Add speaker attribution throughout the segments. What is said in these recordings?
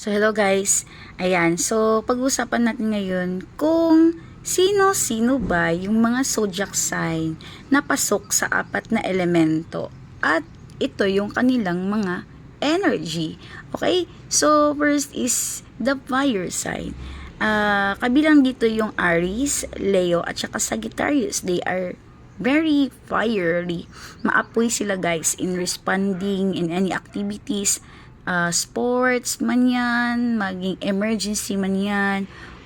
Speaker 1: So, hello guys. Ayan. So, pag-usapan natin ngayon kung sino-sino ba yung mga zodiac sign na pasok sa apat na elemento. At ito yung kanilang mga energy. Okay? So, first is the fire sign. Ah, kabilang dito yung Aries, Leo, at saka Sagittarius. They are very fiery. Maapoy sila guys in responding in any activities, uh, sports man yan, maging emergency man yan,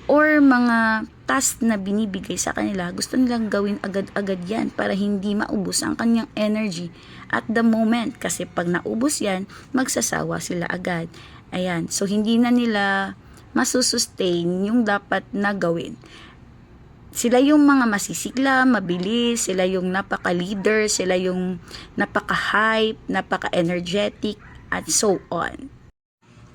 Speaker 1: or mga task na binibigay sa kanila, gusto nilang gawin agad-agad yan para hindi maubos ang kanyang energy at the moment. Kasi pag naubos yan, magsasawa sila agad. Ayan. So, hindi na nila masusustain yung dapat na gawin sila yung mga masisigla, mabilis, sila yung napaka-leader, sila yung napaka-hype, napaka-energetic, at so on.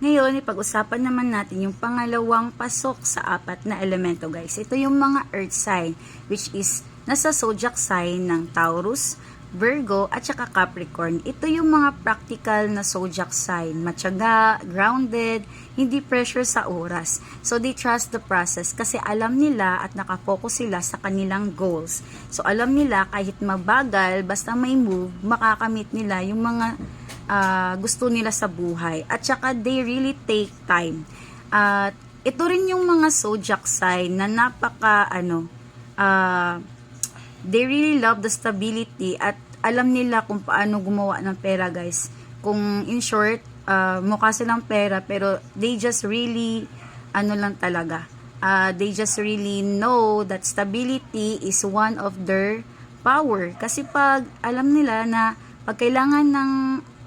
Speaker 1: Ngayon, ipag-usapan naman natin yung pangalawang pasok sa apat na elemento, guys. Ito yung mga earth sign, which is nasa zodiac sign ng Taurus, Virgo, at saka Capricorn. Ito yung mga practical na zodiac sign. Matyaga, grounded, hindi pressure sa oras. So, they trust the process kasi alam nila at nakafocus sila sa kanilang goals. So, alam nila kahit mabagal, basta may move, makakamit nila yung mga ah, gusto nila sa buhay. At saka, they really take time. At ito rin yung mga zodiac sign na napaka, ano, ah, they really love the stability at alam nila kung paano gumawa ng pera guys. Kung in short, uh, mukha silang pera pero they just really ano lang talaga. Uh, they just really know that stability is one of their power. Kasi pag alam nila na pag kailangan ng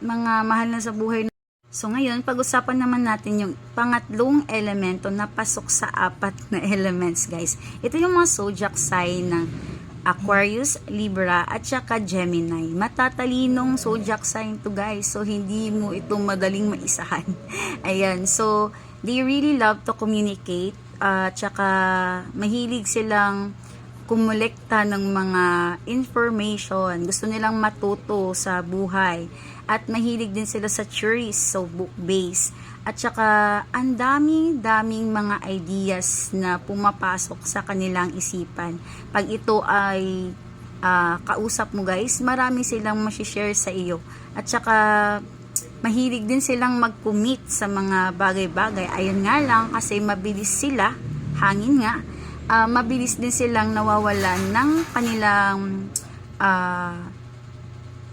Speaker 1: mga mahal na sa buhay So ngayon, pag-usapan naman natin yung pangatlong elemento na pasok sa apat na elements, guys. Ito yung mga zodiac sign ng Aquarius, Libra, at saka Gemini. Matatalinong zodiac sign to guys. So, hindi mo ito madaling maisahan. Ayan. So, they really love to communicate. Uh, at saka, mahilig silang kumulekta ng mga information. Gusto nilang matuto sa buhay. At mahilig din sila sa theories, so book base. At saka, ang daming-daming mga ideas na pumapasok sa kanilang isipan. Pag ito ay ah, kausap mo guys, marami silang masishare sa iyo. At saka, mahilig din silang mag-commit sa mga bagay-bagay. Ayun nga lang, kasi mabilis sila, hangin nga, ah, mabilis din silang nawawalan ng kanilang ah,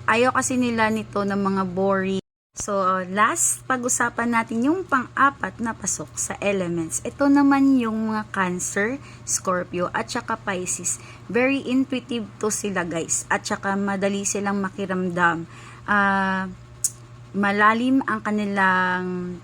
Speaker 1: ayaw kasi nila nito ng mga boring. So, last, pag-usapan natin yung pang-apat na pasok sa elements. Ito naman yung mga Cancer, Scorpio, at saka Pisces. Very intuitive to sila guys. At saka madali silang makiramdam. Ah, malalim ang kanilang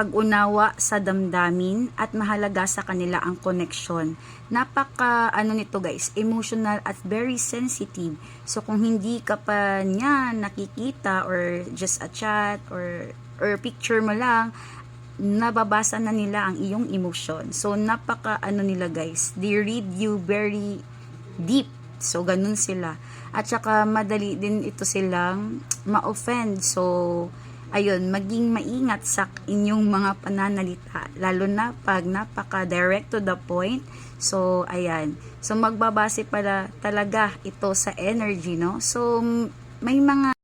Speaker 1: pag-unawa sa damdamin at mahalaga sa kanila ang connection. Napaka ano nito guys, emotional at very sensitive. So kung hindi ka pa niya nakikita or just a chat or or picture mo lang, nababasa na nila ang iyong emotion. So napaka ano nila guys, they read you very deep. So ganun sila. At saka madali din ito silang ma-offend. So ayun, maging maingat sa inyong mga pananalita, lalo na pag napaka direct to the point. So, ayan. So, magbabase pala talaga ito sa energy, no? So, may mga